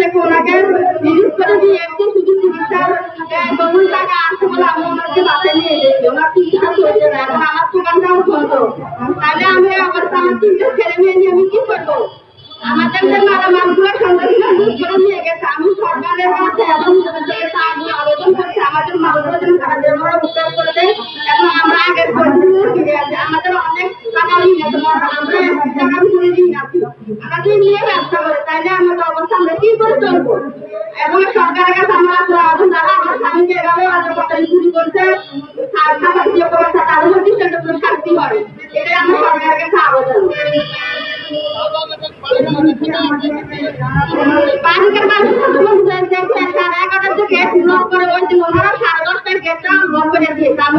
থেকে ওনাকে রিলিজ করে দিয়ে একটু শুধু চিকিৎসার টাকা আছে বলে আমি ওনাকে বাসায় নিয়ে এসেছি। ওনার চিকিৎসা চলছে না এখন আমার দোকানটাও বন্ধ। তাহলে আমি আবার আমার তিনটে ছেলে মেয়ে নিয়ে আমি কি করব? আমাদের যে মালামালগুলো সন্ত্রাসীরা লুট করে নিয়ে গেছে। আমি সরকারের কাছে এবং আবেদন করছি। আমাদের মালগুলো যেন তারা যেন উদ্ধার করে দেয় এবং আমরা আগের পরিস্থিতিতে ফিরে আসি। আমাদের অনেক টাকা ঋণ আছে আমরা এক টাকা করে ঋণ আছি ঋণ নিয়ে ব্যবসা করি। তাইলে আমাদের কি করে এবং সরকারের কাছে আমরা আবেদন যারা আমার স্বামীকে এভাবে আজকে চুরি করছে। শাস্তি অবস্থা তাদের মধ্যে সেটা শাস্তি হয়। এটাই আমার সরকারের কাছে আবেদন। বাড়িতে মানুষ দেখে সাড়ে এগারোটার যে গেট লক করে ওই দিন ওনারা সাড়ে দশটার গেটটা লক করে দিয়েছে। আমি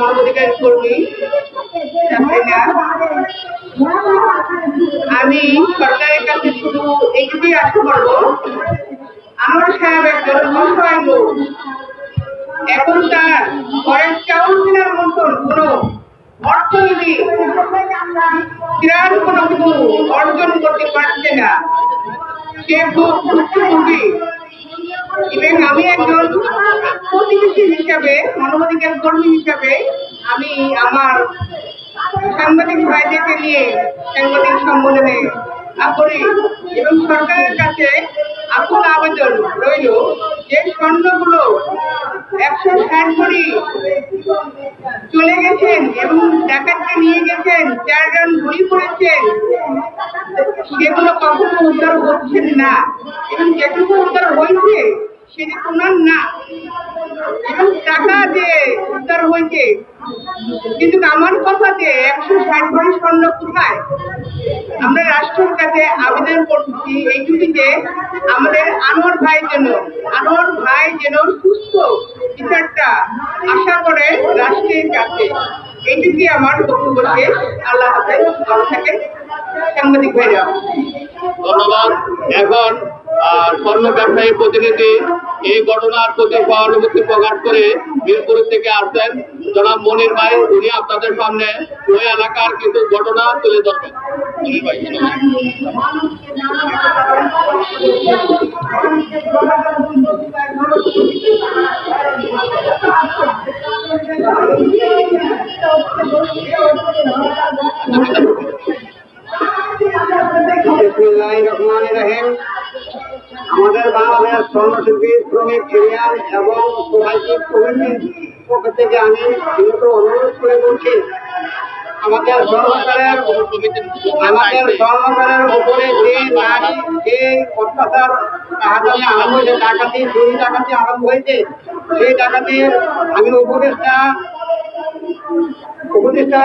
মানবাধিকার কর্মী। আমি সরকারের কাছে শুধু এইটুকুই আশা করব, আমার সাহেব একজন অসহায় এখন তার ঘরের চাউল কেনার মতন কোনো অর্থনৈতিক ত্রাণ কোনো কিছু অর্জন করতে পারছে না। সে খুব ভুক্তভোগী এবং আমি একজন প্রতিবেশী হিসাবে, মানবাধিকার কর্মী হিসাবে আমি আমার সাংবাদিক ভাইদেরকে নিয়ে সাংবাদিক সম্মেলনে করি এবং সরকারের কাছে আকুল আবেদন রইল যে স্বর্ণগুলো একশো ষাট কোটি চলে গেছেন এবং ডাকাতকে নিয়ে গেছেন, চার চারজন গুলি করেছেন, সেগুলো কখনো উদ্ধার হচ্ছেন না। এবং যেটুকু উদ্ধার হয়েছে সেটা ওনার না। এবং টাকা যে উদ্ধার হয়েছে। কিন্তু আমার কথা একশো ষাট ভরি স্বর্ণ কোথায়? আমরা রাষ্ট্রের কাছে আবেদন করছি এইটুকু যে আমাদের আনোয়ার ভাই যেন, আনোয়ার ভাই যেন সুস্থ বিচারটা আশা করে রাষ্ট্রের কাছে। এইটুকুই আমার বক্তব্য শেষ। আল্লাহ হাফেজ। ভালো থাকেন। সাংবাদিক ভাইরা। ধন্যবাদ। এখন স্বর্ণ ব্যবসায়ী প্রতিনিধি এই ঘটনার প্রতি সহানুভূতি প্রকাশ করে মিরপুর থেকে আসছেন জনাব মনির ভাই উনি আপনাদের সামনে ওই এলাকার কিছু ঘটনা তুলে ধরবেন মনির ভাই। শ্রমশিল্পী শ্রমিক ইউনিয়ন এবং সোসাইটি কমিটির পক্ষ থেকে আমি বিনীত অনুরোধ করে বলছি আমাদের সরকারের উপরে যে নারী, যে অত্যাচার তাহাজানি আরম্ভ হয়েছে, ডাকাতি, চুরি ডাকাতি আরম্ভ হয়েছে, সেই ডাকাতির আমি উপদেষ্টা উপদেষ্টা